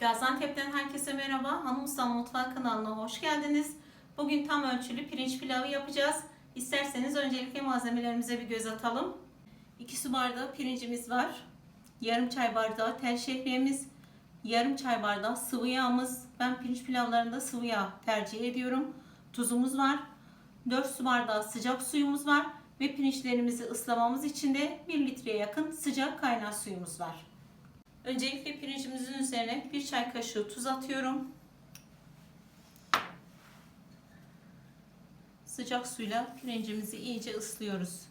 Gaziantep'ten herkese merhaba. Hanım Usta Mutfağı kanalına hoş geldiniz. Bugün tam ölçülü pirinç pilavı yapacağız. İsterseniz öncelikle malzemelerimize bir göz atalım. 2 su bardağı pirincimiz var. Yarım çay bardağı tel şehriyemiz. Yarım çay bardağı sıvı yağımız. Ben pirinç pilavlarında sıvı yağ tercih ediyorum. Tuzumuz var. 4 su bardağı sıcak suyumuz var. Ve pirinçlerimizi ıslamamız için de 1 litreye yakın sıcak kaynar suyumuz var. Öncelikle pirincimizin üzerine bir çay kaşığı tuz atıyorum. Sıcak suyla pirincimizi iyice ıslıyoruz.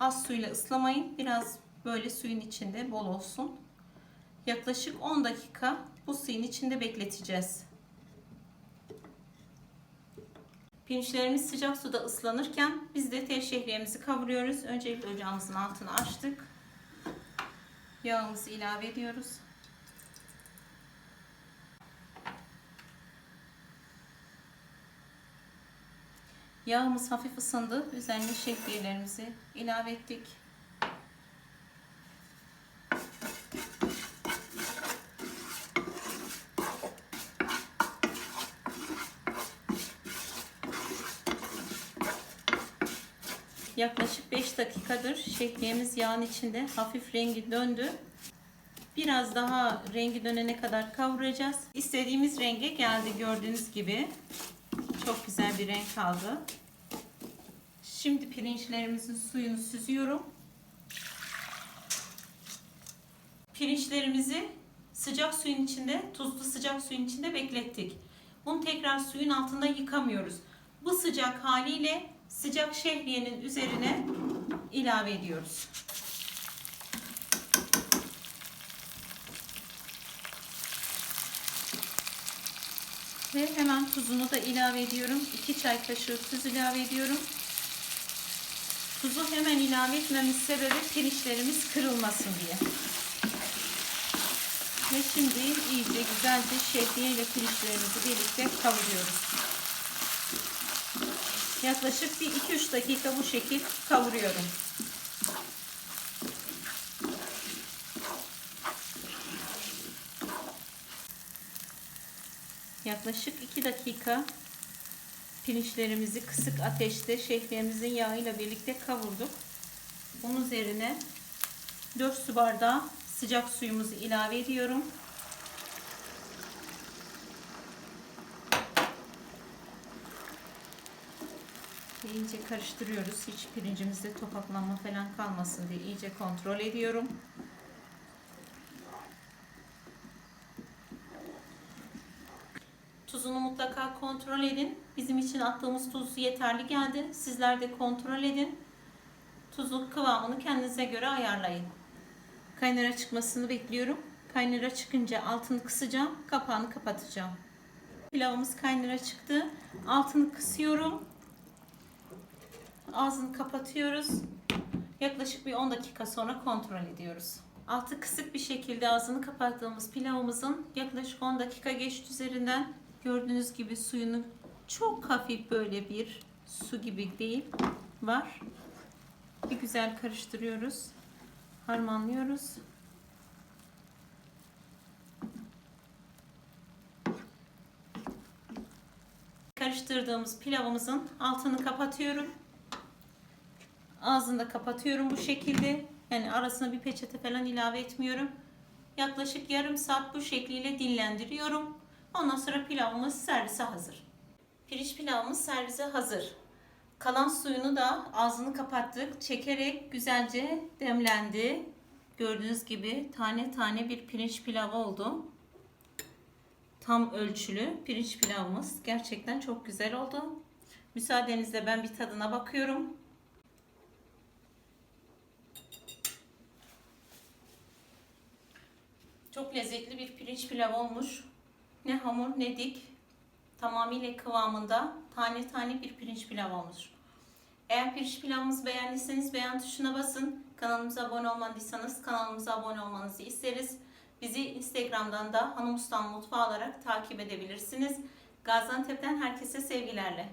Az suyla ıslamayın. Biraz böyle suyun içinde bol olsun. Yaklaşık 10 dakika bu suyun içinde bekleteceğiz. Pirinçlerimiz sıcak suda ıslanırken biz de tel şehriyemizi kavuruyoruz. Öncelikle ocağımızın altını açtık. Yağımızı ilave ediyoruz. Yağımız hafif ısındı. Üzerine şehriyelerimizi ilave ettik. Yaklaşık 5 dakikadır şehriyemiz yağın içinde hafif rengi döndü. Biraz daha rengi dönene kadar kavuracağız. İstediğimiz renge geldi gördüğünüz gibi. Çok güzel bir renk aldı. Şimdi pirinçlerimizin suyunu süzüyorum. Pirinçlerimizi sıcak suyun içinde, tuzlu sıcak suyun içinde beklettik. Bunu tekrar suyun altında yıkamıyoruz. Bu sıcak haliyle sıcak şehriyenin üzerine ilave ediyoruz. Ve hemen tuzunu da ilave ediyorum. 2 çay kaşığı tuz ilave ediyorum. Tuzu hemen ilave etmemin sebebi pirinçlerimiz kırılmasın diye. Ve şimdi iyice güzelce şehriye ile pirinçlerimizi birlikte kavuruyoruz. Yaklaşık bir 2-3 dakika bu şekil kavuruyorum. Yaklaşık 2 dakika pirinçlerimizi kısık ateşte şehriyemizin yağıyla birlikte kavurduk. Bunun üzerine 4 su bardağı sıcak suyumuzu ilave ediyorum. İyice karıştırıyoruz. Hiç pirincimizde topaklanma falan kalmasın diye iyice kontrol ediyorum. Tuzunu mutlaka kontrol edin. Bizim için attığımız tuz yeterli geldi. Sizler de kontrol edin. Tuzun kıvamını kendinize göre ayarlayın. Kaynara çıkmasını bekliyorum. Kaynara çıkınca altını kısacağım. Kapağını kapatacağım. Pilavımız kaynara çıktı. Altını kısıyorum. Ağzını kapatıyoruz. Yaklaşık bir 10 dakika sonra kontrol ediyoruz. Altı kısık bir şekilde ağzını kapattığımız pilavımızın yaklaşık 10 dakika geçti üzerinden. Gördüğünüz gibi suyunu çok hafif böyle bir su gibi değil var. Bir güzel karıştırıyoruz. Harmanlıyoruz. Karıştırdığımız pilavımızın altını kapatıyorum. Ağzını da kapatıyorum bu şekilde. Yani arasına bir peçete falan ilave etmiyorum. Yaklaşık yarım saat bu şekliyle dinlendiriyorum. Ondan sonra pilavımız servise hazır. Pirinç pilavımız servise hazır. Kalan suyunu da ağzını kapattık. Çekerek güzelce demlendi. Gördüğünüz gibi tane tane bir pirinç pilavı oldu. Tam ölçülü pirinç pilavımız. Gerçekten çok güzel oldu. Müsaadenizle ben bir tadına bakıyorum. Çok lezzetli bir pirinç pilav olmuş. Ne hamur ne dik. Tamamıyla kıvamında tane tane bir pirinç pilav olmuş. Eğer pirinç pilavımızı beğendiyseniz beğen tuşuna basın. Kanalımıza abone olmadıysanız kanalımıza abone olmanızı isteriz. Bizi Instagram'dan da Hanım Ustam Mutfağı olarak takip edebilirsiniz. Gaziantep'ten herkese sevgilerle.